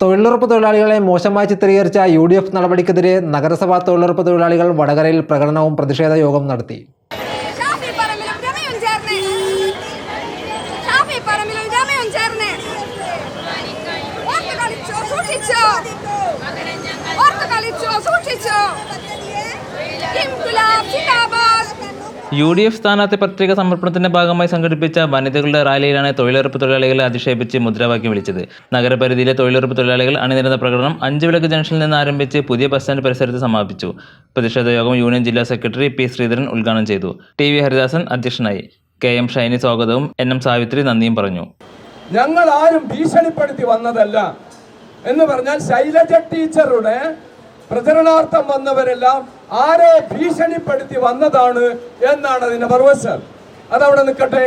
തൊഴിലുറപ്പ് തൊഴിലാളികളെ മോശമായി ചിത്രീകരിച്ച യു ഡി എഫ് നടപടിക്കെതിരെ നഗരസഭാ തൊഴിലുറപ്പ് തൊഴിലാളികൾ വടകരയിൽ പ്രകടനവും പ്രതിഷേധ യോഗം നടത്തി. സൂക്ഷിച്ചോ. യു ഡി എഫ് സ്ഥാനാർത്ഥി പത്രിക സമർപ്പണത്തിന്റെ ഭാഗമായി സംഘടിപ്പിച്ച വനിതകളുടെ റാലിയിലാണ് തൊഴിലുറപ്പ് തൊഴിലാളികളെ അധിക്ഷേപിച്ച് മുദ്രാവാക്യം വിളിച്ചത്. നഗരപരിധിയിലെ തൊഴിലുറപ്പ് തൊഴിലാളികൾ അണിനിരുന്ന പ്രകടനം അഞ്ച് വിളക്ക് ജംഗ്ഷനിൽ നിന്ന് ആരംഭിച്ച് പുതിയ ബസ് സ്റ്റാൻഡ് പരിസരത്ത് സമാപിച്ചു. പ്രതിഷേധ യോഗം യൂണിയൻ ജില്ലാ സെക്രട്ടറി പി ശ്രീധരൻ ഉദ്ഘാടനം ചെയ്തു. ടി വി ഹരിദാസൻ അധ്യക്ഷനായി. കെ എം ഷൈനി സ്വാഗതവും എൻ എം സാവിത്രി നന്ദിയും പറഞ്ഞു. ഞങ്ങൾ ആരും ഭീഷണിപ്പെടുത്തി വന്നതല്ല. എന്ന് പറഞ്ഞാൽ ശൈലജ ടീച്ചറുടെ പ്രചരണാർത്ഥം വന്നവരെല്ലാം ആരെ ഭീഷണിപ്പെടുത്തി വന്നതാണ് എന്നാണ് അതിന്റെ മറുവശം അതവിടെ നിൽക്കട്ടെ.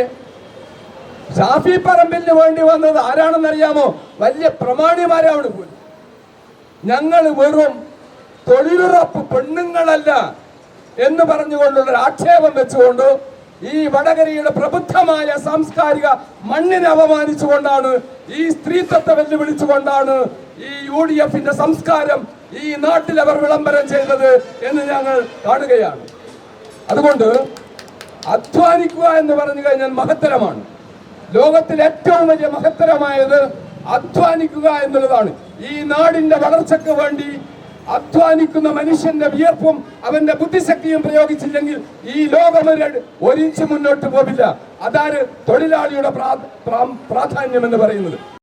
ഷാഫി പറമ്പിലിന് വേണ്ടി വന്നത് ആരാണെന്നറിയാമോ? വലിയ പ്രമാണിമാരാണ് പോയി ഞങ്ങൾ വെറും തൊഴിലുറപ്പ് പെണ്ണുങ്ങളല്ല എന്ന് പറഞ്ഞുകൊണ്ടുള്ള ഒരു ആക്ഷേപം വെച്ചുകൊണ്ട് ഈ വടകരയുടെ പ്രബുദ്ധമായ സാംസ്കാരിക മണ്ണിനെ അപമാനിച്ചുകൊണ്ടാണ് ഈ സ്ത്രീത്വത്തെ വെല്ലുവിളിച്ചുകൊണ്ടാണ് ഈ യു ഡി എഫിന്റെ സംസ്കാരം ഈ നാട്ടിൽ അവർ വിളംബരം ചെയ്തത് എന്ന് ഞങ്ങൾ കാണുകയാണ്. അതുകൊണ്ട് അധ്വാനിക്കുക എന്ന് പറഞ്ഞു കഴിഞ്ഞാൽ മഹത്തരമാണ്. ലോകത്തിൽ ഏറ്റവും വലിയ മഹത്തരമായത് അധ്വാനിക്കുക എന്നുള്ളതാണ്. ഈ നാടിന്റെ വളർച്ചയ്ക്ക് വേണ്ടി അധ്വാനിക്കുന്ന മനുഷ്യന്റെ വിയർപ്പും അവന്റെ ബുദ്ധിശക്തിയും പ്രയോഗിച്ചില്ലെങ്കിൽ ഈ ലോകം ഒരു ഒരിഞ്ച് മുന്നോട്ട് പോവില്ല. അതാണ് തൊഴിലാളിയുടെ പ്രാ- പ്രാ- പ്രാധാന്യം എന്ന് പറയുന്നത്.